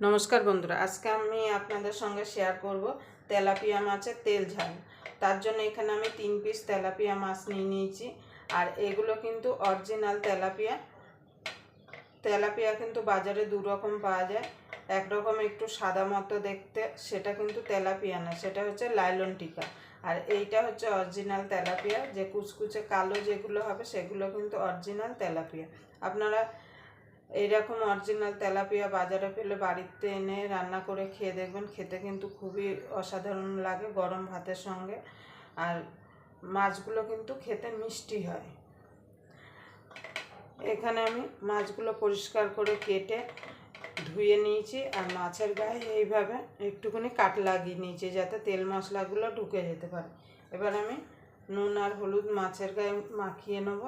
নমস্কার বন্ধুরা, আজকে আমি আপনাদের সঙ্গে শেয়ার করব তেলাপিয়া মাছের তেল ঝাল। তার জন্য এখানে আমি তিন পিস তেলাপিয়া মাছ নিয়ে নিয়েছি। আর এগুলো কিন্তু অরিজিনাল তেলাপিয়া। তেলাপিয়া কিন্তু বাজারে দু রকম পাওয়া যায়। একরকম একটু সাদা মতো দেখতে, সেটা কিন্তু তেলাপিয়া না, সেটা হচ্ছে লাইলন টিকা। আর এইটা হচ্ছে অরিজিনাল তেলাপিয়া। যে কুচকুচে কালো যেগুলো হবে, সেগুলো কিন্তু অরিজিনাল তেলাপিয়া। আপনারা এইরকম অরিজিনাল তেলাপিয়া বাজারে পেলে বাড়িতে এনে রান্না করে খেয়ে দেখবেন, খেতে কিন্তু খুবই অসাধারণ লাগে গরম ভাতের সঙ্গে। আর মাছগুলো কিন্তু খেতে মিষ্টি হয়। এখানে আমি মাছগুলো পরিষ্কার করে কেটে ধুয়ে নিয়েছি আর মাছের গায়ে এইভাবে একটুখানি কাট লাগিয়ে নিয়েছি যাতে তেল মশলাগুলো ঢুকে যেতে পারে। এবার আমি নুন আর হলুদ মাছের গায়ে মাখিয়ে নেব।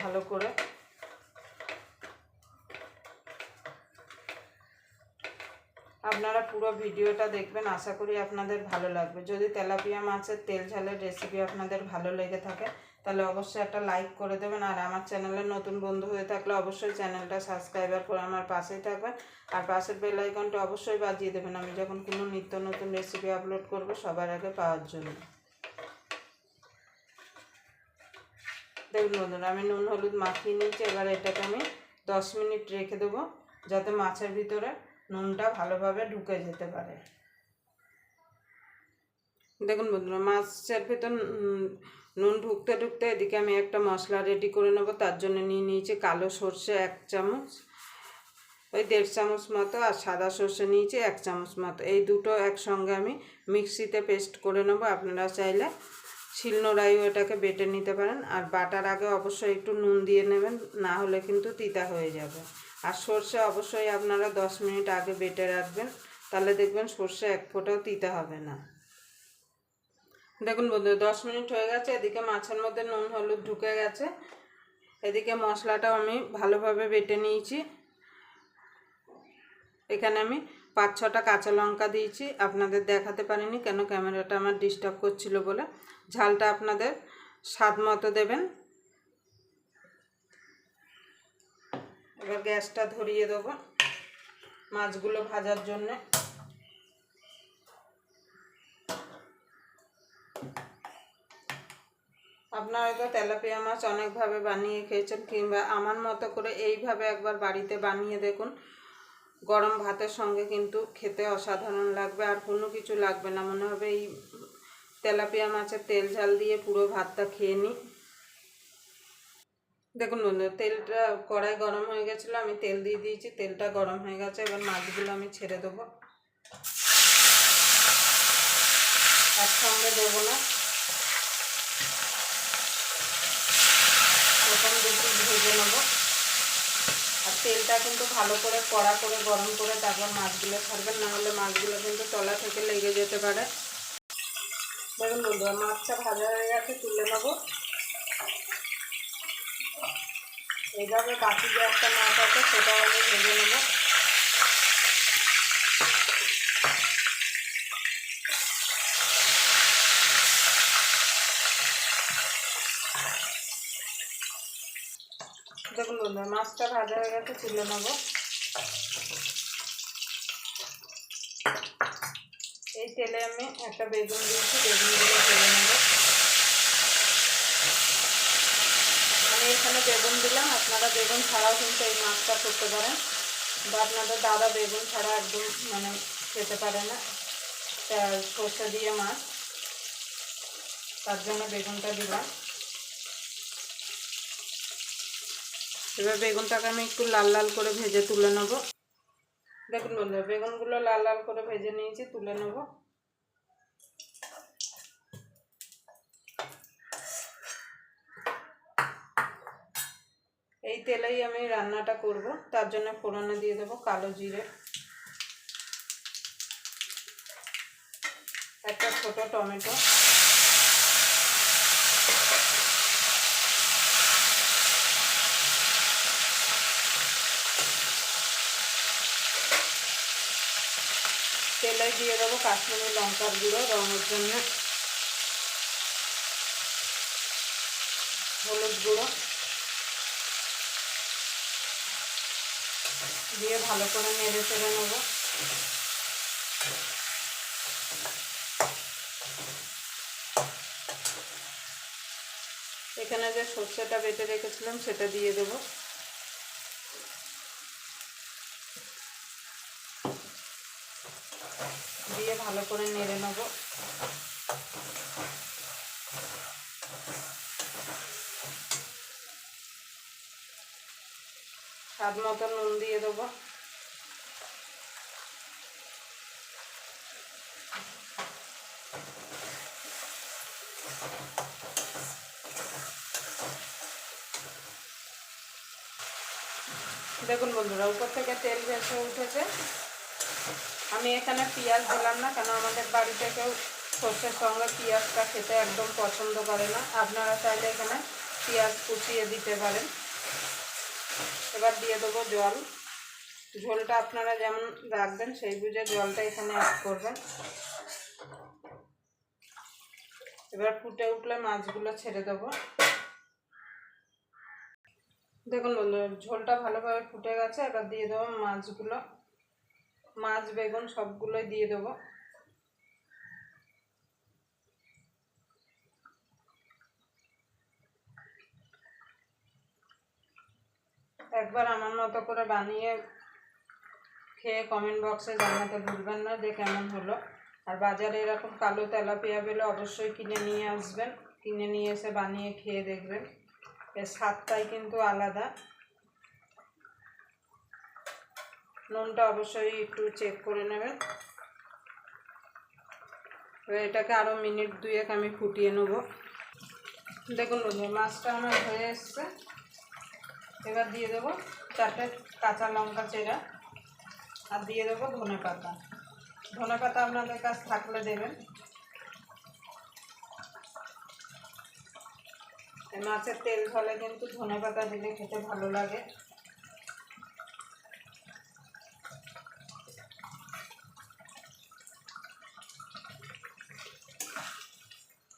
ভালো করে। আপনারা পুরো ভিডিওটা দেখবেন, আশা করি আপনাদের ভালো লাগবে। যদি তেলাপিয়া মাছের তেল ঝালের রেসিপি আপনাদের ভালো লেগে থাকে, তাহলে অবশ্যই একটা লাইক করে দেবেন। আর আমার চ্যানেলে নতুন বন্ধু হয়ে থাকলে অবশ্যই চ্যানেলটা সাবস্ক্রাইবার করে আমার পাশেই থাকবেন। আর পাশের বেল আইকনটা অবশ্যই বাজিয়ে দেবেন। আমি যখন কোনো নিত্য নতুন রেসিপি আপলোড করব, সবার আগে পাওয়ার জন্য। দেখুন বন্ধুরা, আমি নুন, হলুদ মাখিয়ে নিয়েছি, এবার এটাকে আমি দশ মিনিট রেখে দেবো, যাতে মাছের ভিতরে নুনটা ভালোভাবে ঢুকে যেতে পারে। দেখুন বন্ধুরা, মাছের ভিতর নুন ঢুকতে ঢুকতে এদিকে আমি একটা মশলা রেডি করে নেব, তার জন্য নিয়ে নিয়েছি কালো সর্ষে এক চামচ, ওই দেড় চামচ মতো, আর সাদা সর্ষে নিয়েছি এক চামচ মতো। এই দুটো একসঙ্গে আমি মিক্সিতে পেস্ট করে নেব, আপনারা চাইলে শিলনোড়াইও এটাকে বেটে নিতে পারেন। আর বাটার আগে অবশ্যই একটু নুন দিয়ে নেবেন, না হলে কিন্তু তিতা হয়ে যাবে। আর সর্ষে অবশ্যই আপনারা দশ মিনিট আগে বেটে রাখবেন, তাহলে দেখবেন সর্ষে এক ফোঁটাও তিতা হবে না। দেখুন বন্ধু দশ মিনিট হয়ে গেছে, এদিকে মাছের মধ্যে নুন, হলুদ ঢুকে গেছে। এদিকে মশলাটাও আমি ভালোভাবে বেটে নিয়েছি। এখানে আমি পাঁচ ছটা কাঁচা লঙ্কা দিয়েছি। আপনাদের দেখাতে পারিনি কেন ক্যামেরাটা আমার ডিস্টার্ব করছিল বলে। ঝালটা আপনাদের স্বাদ মতো দেবেন। এবার গ্যাসটা ধরিয়ে দেবো মাছগুলো ভাজার জন্যে। আপনারা হয়তো তেলাপিয়া মাছ অনেকভাবে বানিয়ে খেয়েছেন কিংবা আমার মতো করে এইভাবে একবার বাড়িতে বানিয়ে দেখুন। গরম ভাতের সঙ্গে কিন্তু খেতে অসাধারণ লাগবে, আর কোনো কিছু লাগবে না। মনে হবে এই তেলাপিয়া মাছের তেল ঝাল দিয়ে পুরো ভাতটা খেয়ে নিই। দেখুন বন্ধু তেলটা কড়াই গরম হয়ে গেছিল, আমি তেল দিয়ে দিয়েছি, তেলটা গরম হয়ে গেছে, এবার মাছগুলো আমি ছেড়ে দেবো। একসঙ্গে দেবো না। প্রথম দুটো ভেজে নেব। আর তেলটা কিন্তু ভালো করে কড়া করে গরম করে তারপর মাছগুলো ছাড়বেন নাহলে মাছগুলো কিন্তু তলা থেকে লেগে যেতে পারে। দেখুন বন্ধুরা, মাছটা ভাজা হয়ে গেছে, তুলে নেব। এইভাবে বাকি যে একটা মাছ আছে, সেটাও আমি ভেজে নেব। দেখুন বন্ধুরা, মাছটা ভাজা হয়ে গেছে, তুলে নেব। এই তেলে আমি একটা বেগুন দিয়েছি, বেগুনগুলো ভেজে নেব। আমি এখানে বেগুন দিলাম, আপনারা বেগুন ছাড়াও কিন্তু এই মাছটা করতে পারেন। বা আপনাদের দাদা বেগুন ছাড়া একদম মানে খেতে পারে না সর্ষে দিয়ে মাছ, তার জন্য বেগুনটা দিলাম। এবার বেগুনটাকে আমি একটু লাল লাল করে ভেজে তুলে নেব। দেখুন বন্ধুরা, বেগুনগুলো লাল লাল করে ভেজে নিয়েছি, তুলে নেব। এই তেলেই আমি রান্নাটা করব, তার জন্য ফোড়নে দিয়ে দেবো কালো জিরে। একটা ছোট টমেটো তেলে দিয়ে দেবো কাশ্মীরি লঙ্কার গুঁড়ো রঙের জন্য। হলুদ গুঁড়ো। দিয়ে ভালো করে নেড়ে চেড়ে নেব। এখানে যে সর্ষেটা বেটে রেখেছিলাম, সেটা দিয়ে দেবো দিয়ে ভালো করে নেড়ে নেব। স্বাদ মতো নুন দিয়ে দেবো। দেখুন বন্ধুরা, উপর থেকে তেল ভেসে উঠেছে। আমি এখানে পেঁয়াজ দিলাম না, কেন আমাদের বাড়িতে কেউ সর্ষের সঙ্গে পেঁয়াজটা খেতে একদম পছন্দ করে না। আপনারা চাইলে এখানে পেঁয়াজ কুচিয়ে দিতে পারেন। এবার দিয়ে দেবো জল। ঝোলটা আপনারা যেমন রাখবেন, সেই বুঝে জলটা এখানে অ্যাড করবেন। এবার ফুটে উঠলে মাছগুলো ছেড়ে দেবো। দেখুন বন্ধু ঝোলটা ভালোভাবে ফুটে গেছে। এবার দিয়ে দেবো মাছগুলো। মাছ, বেগুন সবগুলোই দিয়ে দেবো। একবার আমার মতো করে বানিয়ে খেয়ে কমেন্ট বক্সে জানাতে ভুলবেন না, যে কেমন হলো। আর বাজারে এরকম কালো তেলাপিয়া পেলে অবশ্যই কিনে নিয়ে আসবেন। কিনে নিয়ে এসে বানিয়ে খেয়ে দেখবেন। এর স্বাদটাই কিন্তু আলাদা। নুনটা অবশ্যই একটু চেক করে নেবেন। এটাকে আরও মিনিট দুয়েক আমি ফুটিয়ে নেব। দেখুন বন্ধু মাছটা আমার হয়ে এসছে। এবার দিয়ে দেবো চারটে কাঁচা লঙ্কা চেরা আর দিয়ে দেবো ধনে পাতা। ধনে পাতা আপনাদের কাছ থাকলে দেবেন। মাছের তেল ঝলে কিন্তু ধনে পাতা দিলে খেতে ভালো লাগে।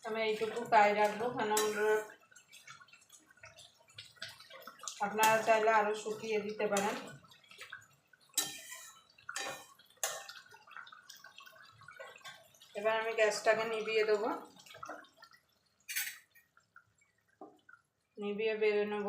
আমি এইটুকু তাই রাখব, কেন আপনারা চাইলে আরও শুকিয়ে দিতে পারেন। এবার আমি গ্যাসটাকে নিভিয়ে দেবো। নিভিয়ে বেড়ে নেব।